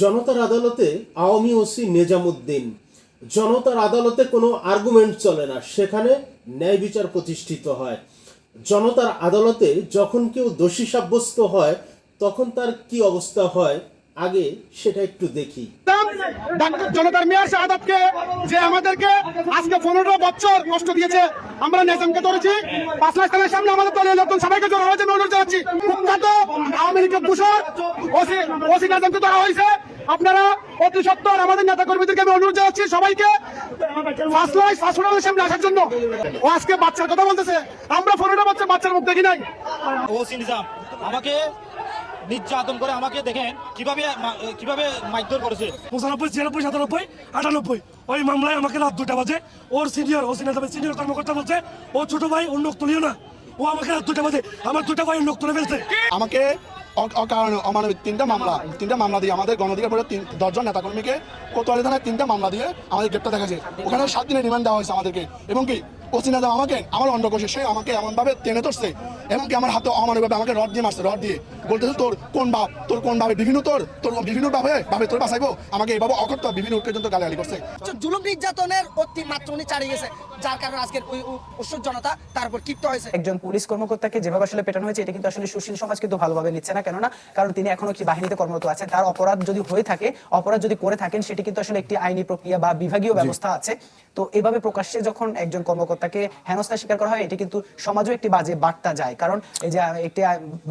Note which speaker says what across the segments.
Speaker 1: জনতার আদালতে আওয়ামী ওসি নেজামুদ্দিন। জনতার আদালতে কোনো আর্গুমেন্ট চলে না, সেখানে ন্যায় বিচার প্রতিষ্ঠিত হয়। জনতার আদালতে যখন কেউ দোষী সাব্যস্ত হয়, তখন তার কি অবস্থা হয়? আগে সেটা একটু দেখি।
Speaker 2: জনতার মেয়র যে আমাদেরকে আজকে পনেরো বছর কষ্ট দিয়েছে। আমরা নেজামকে ধরেছি, পাঁচ লাখ টাকার সামনে আমাদের লোকজন, সবাইকে জড়ো হয়েছে কুখ্যাত দূষণ ওসি ওসি নেজামকে ধরা হয়েছে। আপনারা অতি সত্তর আমাদের নেতা কর্মীদেরকে আমি অনুরোধ জানাচ্ছি সবাইকে সামনে আসার জন্য। ও আজকে বাচ্চার কথা বলতেছে। আমরা পনেরো বছর বাচ্চার মুখ দেখি নাই।
Speaker 3: নিজাম আমাকে নির্যাতন করে আমাকে দেখেন কীভাবে কীভাবে মারধর করেছে?
Speaker 4: পঁচানব্বই ছিয়ানব্বই সাতানব্বই আটানব্বই। ওই মামলায় আমাকে রাত দুটা বাজে। ওর সিনিয়র ও সিনিয়র সিনিয়র কর্মকর্তা বলছে ও ছোট ভাই অন্য তুলিও না। ও আমাকে রাত দুটা বাজে। আমার দুটা ভাই লোক তুলে ফেলছে।
Speaker 2: আমাকে অকারণে অমানবিক তিনটা মামলা তিনটা মামলা দিয়ে আমাদের গণধিকার পরে তিন দশজন নেতাকর্মীকে কোতোয়ালি থানায় তিনটা মামলা দিয়ে আমাদের গ্রেপ্তার দেখা যায় ওখানে সাত দিনের রিমান্ড দেওয়া হয়েছে আমাদেরকে। এবং কি ওসিনা দাম আমাকে আমার অন্ডকোষে সে আমাকে এমনভাবে টেনে ধরছে এবং কি আমার হাতে অমানবিকভাবে আমাকে রড দিয়ে মারছে রড দিয়ে। বলতেছে তোর কোন বাপ তোর কোন ভাবে বিভিন্ন তোর তোর বিভিন্ন ভাবে ভাবে তোর বাঁচাইবো আমাকে এইভাবে অকর্ত বিভিন্ন পর্যন্ত গালাগালি করছে।
Speaker 5: জুলুম নির্যাতনের অতি মাত্রা উনি চালিয়ে গেছে যার কারণে আজকের ওই উ- উৎসুক জনতা তার উপর ক্ষিপ্ত হয়েছে।
Speaker 6: একজন পুলিশ কর্মকর্তাকে যেভাবে আসলে পেটানো হয়েছে এটা কিন্তু আসলে সুশীল সমাজ কিন্তু ভালোভাবে নিচ্ছে না কেননা কারণ তিনি এখনও একটি বাহিনীতে কর্মরত আছেন। তার অপরাধ যদি হয়ে থাকে অপরাধ যদি করে থাকেন সেটি কিন্তু আসলে একটি আইনি প্রক্রিয়া বা বিভাগীয় ব্যবস্থা আছে। তো এভাবে প্রকাশ্যে যখন একজন কর্মকর্তাকে হেনস্থা স্বীকার করা হয় এটি কিন্তু সমাজও একটি বাজে বার্তা যায়। কারণ এই যে একটি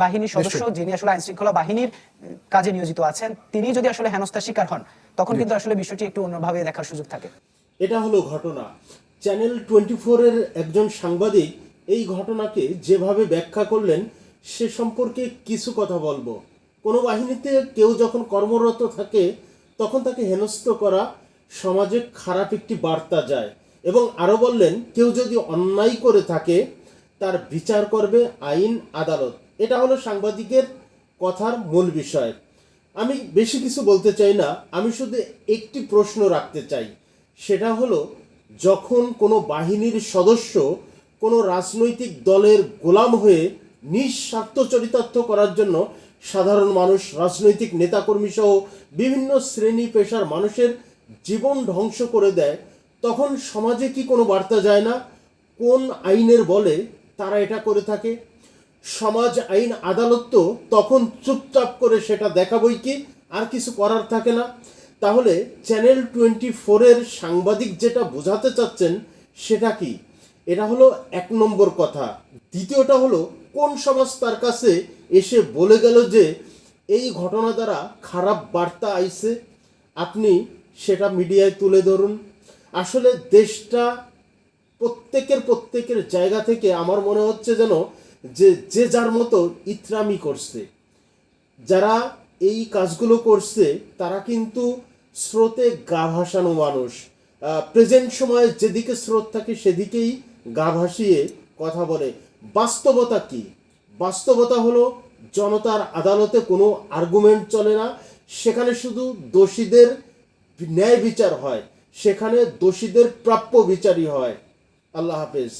Speaker 6: বাহিনীর সদস্য যিনি আসলে আইন শৃঙ্খলা বাহিনীর কাজে নিয়োজিত আছেন তিনি যদি আসলে হেনস্থা শিকার হন তখন কিন্তু আসলে বিষয়টি একটু অন্যভাবে দেখার সুযোগ থাকে।
Speaker 1: এটা হলো ঘটনা। চ্যানেল টোয়েন্টি ফোরের একজন সাংবাদিক এই ঘটনাকে যেভাবে ব্যাখ্যা করলেন সে সম্পর্কে কিছু কথা বলব। কোনো বাহিনীতে কেউ যখন কর্মরত থাকে তখন তাকে হেনস্থ করা সমাজে খারাপ একটি বার্তা যায়। এবং আরও বললেন, কেউ যদি অন্যায় করে থাকে, তার বিচার করবে আইন আদালত। এটা হলো সাংবাদিকের কথার মূল বিষয়। আমি বেশি কিছু বলতে চাই না, আমি শুধু একটি প্রশ্ন রাখতে চাই। সেটা হলো, যখন কোনো বাহিনীর সদস্য কোনো রাজনৈতিক দলের গোলাম হয়ে নিঃস্বার্থ চরিতার্থ করার জন্য সাধারণ মানুষ, রাজনৈতিক নেতাকর্মী সহ বিভিন্ন শ্রেণি পেশার মানুষের জীবন ধ্বংস করে দেয় তখন সমাজে কি কোনো বার্তা যায় না? কোন আইনের বলে তারা এটা করে থাকে? সমাজ আইন আদালত তো তখন চুপচাপ করে সেটা দেখাবই কি? আর কিছু করার থাকে না। তাহলে চ্যানেল টোয়েন্টি ফোরের সাংবাদিক যেটা বোঝাতে চাচ্ছেন সেটা কি? এটা হলো এক নম্বর কথা। দ্বিতীয়টা হলো, কোন সমাজ তার কাছে এসে বলে গেল যে এই ঘটনা দ্বারা খারাপ বার্তা আইছে? আপনি সেটা মিডিয়ায় তুলে ধরুন। আসলে দেশটা প্রত্যেকের প্রত্যেকের জায়গা থেকে আমার মনে হচ্ছে যেন যে যে যার মতো ইতরামি করছে। যারা এই কাজগুলো করছে, তারা কিন্তু স্রোতে গা ভাসানো মানুষ। প্রেজেন্ট সময়ে যেদিকে স্রোত থাকে, সেদিকেই গা ভাসিয়ে কথা বলে। বাস্তবতা কি? বাস্তবতা হলো, জনতার আদালতে কোনো আর্গুমেন্ট চলে না। সেখানে শুধু দোষীদের ন্যায় বিচার হয়। সেখানে দোষীদের প্রাপ্য বিচারই হয়। আল্লাহ হাফেজ।